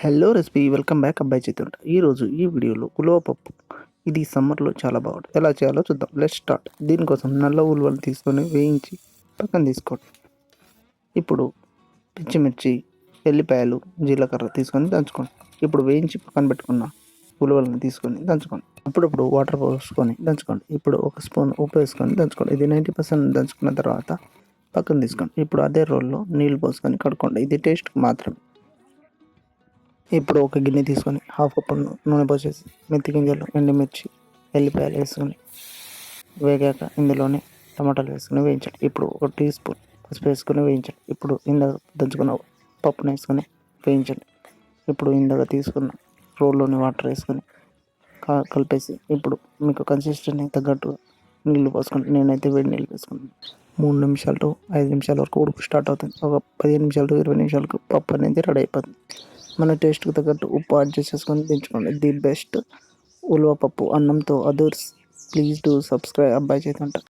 Hello recipe welcome back అబ్బాయి చేతుంట ఈరోజు ఈ వీడియోలో ఉలవ పప్పు. ఇది సమ్మర్లో చాలా బాగుంటుంది. ఎలా చేయాలో చూద్దాం. లెట్ స్టార్ట్ దీనికోసం నల్ల ఉలువలు తీసుకొని వేయించి పక్కన తీసుకోండి. ఇప్పుడు పచ్చిమిర్చి ఎల్లిపాయలు జీలకర్ర తీసుకొని దంచుకోండి. ఇప్పుడు వేయించి పక్కన పెట్టుకున్న ఉలవలను తీసుకొని దంచుకోండి. అప్పుడప్పుడు వాటర్ పోసుకొని దంచుకోండి. ఇప్పుడు ఒక స్పూన్ ఉప్పు వేసుకొని దంచుకోండి. ఇది నైంటీ పర్సెంట్ దంచుకున్న తర్వాత పక్కన తీసుకోండి. ఇప్పుడు అదే రోల్లో నీళ్ళు పోసుకొని కడుక్కోండి. ఇది టేస్ట్కి మాత్రమే. ఇప్పుడు ఒక గిన్నె తీసుకొని హాఫ్ కప్ నూనె పోసేసి మెత్తి గింజలు ఎండుమిర్చి ఎల్లిపాయలు వేసుకొని వేగాక ఇందులోనే టమాటాలు వేసుకొని వేయించండి. ఇప్పుడు ఒక టీ స్పూన్ పసుపు వేసుకొని వేయించండి. ఇప్పుడు ఇందాక దంచుకున్న పప్పును వేసుకొని వేయించండి. ఇప్పుడు ఇందాక తీసుకున్న రోల్లోని వాటర్ వేసుకొని కలిపేసి ఇప్పుడు మీకు కన్సిస్టెన్సీ తగ్గట్టు నీళ్ళు పోసుకుంటాను నేనైతే వేడి నీళ్ళు వేసుకున్నాను మూడు నిమిషాలు ఐదు నిమిషాల వరకు ఉడుకు స్టార్ట్ అవుతుంది. ఒక పదిహేను నిమిషాలు ఇరవై నిమిషాలకు పప్పు అనేది రెడీ అయిపోతుంది. మన టేస్ట్కి తగ్గట్టు ఉప్పు యాడ్ చేసేసుకొని దించుకోండి. ది బెస్ట్ ఉలవ పప్పు అన్నంతో అదర్స్. ప్లీజ్ డూ సబ్స్క్రైబ్ అబ్బాయి చేతుంట